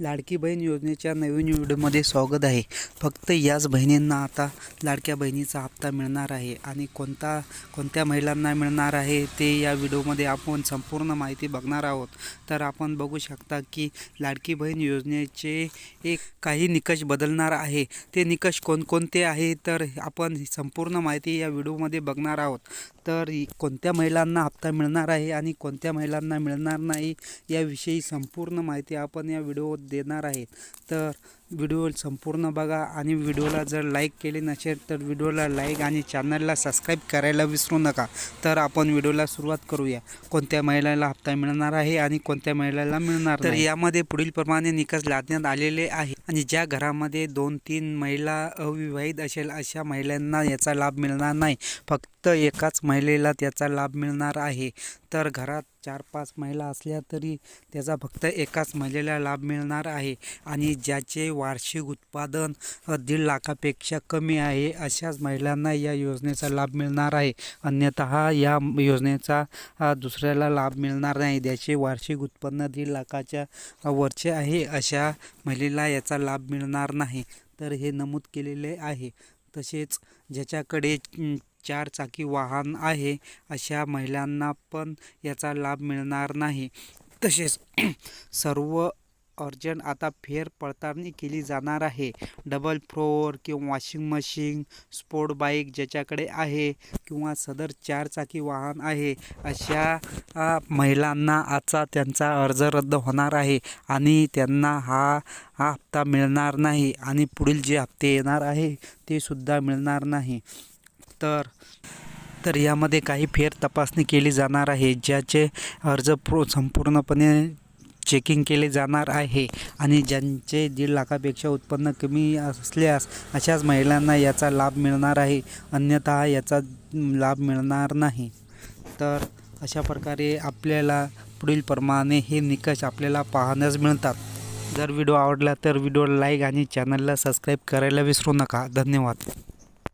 लाडकी बहीण योजनेच्या नवीन व्हिडिओमध्ये स्वागत आहे. फक्त याच बहिणींना आता लाडक्या बहिणीचा हप्ता मिळणार आहे आणि कोणता कोणत्या महिलांना मिळणार आहे ते या व्हिडिओमध्ये आपण संपूर्ण माहिती बघणार आहोत. तर आपण बघू शकता की लाडकी बहीण योजनेचे एक काही निकष बदलणार आहे. ते निकष कोणकोणते आहे तर आपण संपूर्ण माहिती या व्हिडिओमध्ये बघणार आहोत. तर कोणत्या महिलांना हप्ता मिळणार आहे आणि कोणत्या महिलांना मिळणार नाही याविषयी संपूर्ण माहिती आपण या व्हिडिओ देणार आहे तर व्हिडिओ संपूर्ण बघा आणि व्हिडिओला जर लाईक केले नसेल तर व्हिडिओला लाईक आणि चॅनलला सबस्क्राईब करायला विसरू नका. तर आपण व्हिडिओला सुरुवात करूया. कोणत्या महिलाला हप्ता मिळणार आहे आणि कोणत्या महिलाला मिळणार तर यामध्ये पुढील प्रमाणे निकष लादण्यात आलेले आहे आणि ज्या घरामध्ये दोन तीन महिला अविवाहित असेल अशा महिलांना याचा लाभ मिळणार नाही. फक्त एकाच महिलेला त्याचा लाभ मिळणार आहे. तर घरात चार पाच महिला असल्या तरी त्याचा फक्त एकाच महिलेला लाभ मिळणार आहे आणि ज्याचे वार्षिक उत्पादन दीड लाखापेक्षा कमी आहे अशाच महिलांना या योजनेचा लाभ मिळणार आहे. अन्यतः या योजनेचा दुसऱ्याला लाभ मिळणार नाही. ज्याचे वार्षिक उत्पन्न दीड लाखाच्या वरचे आहे अशा महिलेला याचा लाभ मिळणार नाही. तर हे नमूद केलेले आहे. तसेच ज्याच्याकडे चार चाकी वाहन आहे अशा महिलांना पण याचा लाभ मिळणार नाही. तसेच सर्व अर्जंट आता फेर पडताळणी केली जाणार आहे. डबल फ्लोअर किंवा वॉशिंग मशीन स्पोर्ट बाईक ज्याच्याकडे आहे किंवा सदर चार चाकी वाहन आहे अशा महिलांना आजचा त्यांचा अर्ज रद्द होणार आहे आणि त्यांना हा हा हप्ता मिळणार नाही आणि पुढील जे हप्ते येणार आहे ते सुद्धा मिळणार नाही. तर. तर यामध्ये काही फेर तपासणी केली जाणार आहे ज्याचे अर्ज प्रो संपूर्णपणे चेकिंग केले जाणार आहे आणि ज्यांचे दीड लाखापेक्षा उत्पन्न कमी असल्यास अशाच महिलांना याचा लाभ मिळणार आहे अन्यथा याचा लाभ मिळणार नाही. तर अशा प्रकारे आपल्याला पुढील प्रमाणे हे निकष आपल्याला पाहण्यास मिळतात. जर व्हिडिओ आवडला तर व्हिडिओला लाईक आणि चॅनलला सबस्क्राईब करायला विसरू नका. धन्यवाद.